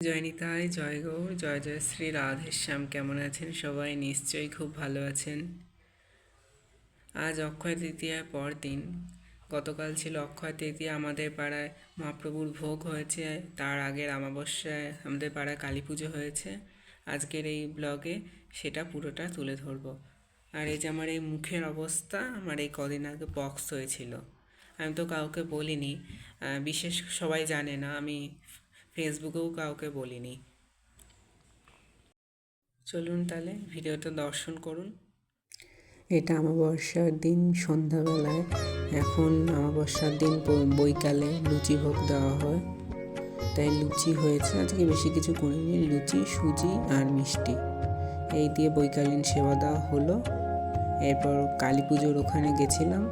জয় নিতাই জয় গৌর জয় জয় শ্রী রাধেশ্যাম, কেমন আছেন সবাই? নিশ্চয়ই খুব ভালো আছেন। আজ অক্ষয় তৃতীয়ার পর দিন। গতকাল ছিল অক্ষয় তৃতীয়া আমাদের পাড়ায়। মহাপ্রভুর ভোগ হয়েছে, তার আগের অমাবস্যায় আমাদের পাড়ায় কালী পুজো হয়েছে। আজকের এই ব্লগে সেটা পুরোটা তুলে ধরবো। আর এই যে আমার এই মুখের অবস্থা, আমার এই কদিন আগে বক্স হয়েছিল। আমি তো কাউকে বলিনি। বিশেষ সবাই জানে না, আমি ফেসবুকেও কাউকে বলিনি। চলুন তাহলে ভিডিওটা দর্শন করুন। এটা অমাবস্যার দিন সন্ধ্যাবেলায়। এখন অমাবস্যার দিন বৈকালে লুচি ভোগ দেওয়া হয়। তাই লুচি হয়েছে। আজকে বেশি কিছু করিনি। লুচি, সুজি আর মিষ্টি। এই দিয়ে বৈকালীন সেবা দেওয়া হলো। এরপর কালী পুজোর ওখানে গেছিলাম।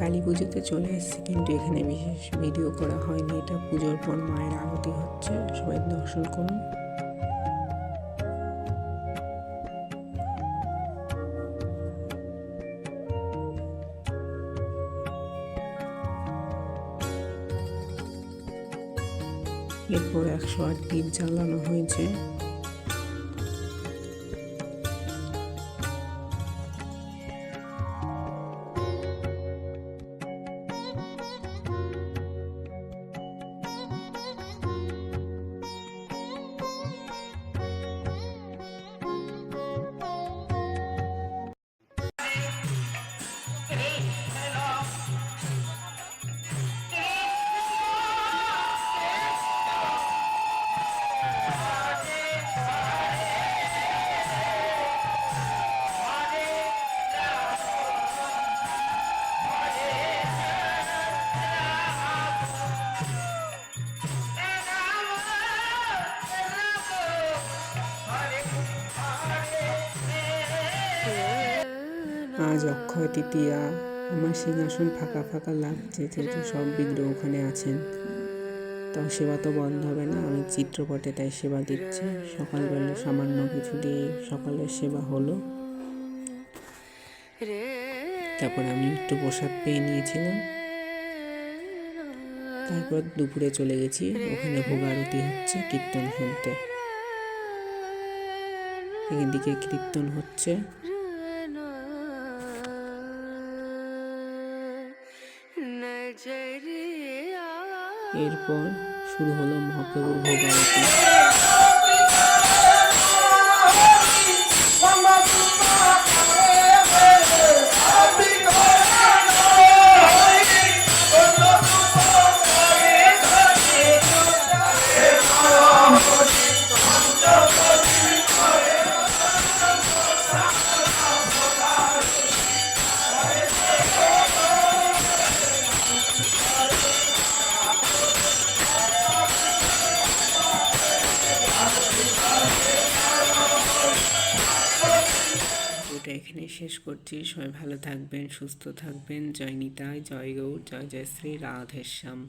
কালী পুজোতে চলে এসেছি, কিন্তু এখানে বিশেষ ভিডিও করা হয়নি। এটা পুজোর পর মায়ের আরতি হচ্ছে, সবাই দর্শন করুন। এরপর একশো আট দ্বীপ জ্বালানো হয়েছে। আজ অক্ষয় তৃতীয়া। আমার সিংহাসন ফাঁকা ফাঁকা লাগছে, যেহেতু সব বিগ্রহ ওখানে আছেন। তাও সেবা তো বন্ধ হবে না, আমি চিত্রপটে তাই সেবা দিচ্ছি। সকালবেলা সামান্য কিছু দিয়ে সকালের সেবা হলো। তারপর আমি একটু প্রসাদ পেয়ে নিয়েছিলাম। তারপর দুপুরে চলে গেছি, ওখানে ভোগ আরতি হচ্ছে, কীর্তন শুনতে। এদিকে কীর্তন হচ্ছে। এরপর শুরু হলো মহাপ্রভুর ভোগ আরতি। এখানে শেষ করছি। সবাই ভালো থাকবেন, সুস্থ থাকবেন। জয় নিতাই, জয় গৌর, জয় জয় শ্রী রাধেশ্যাম।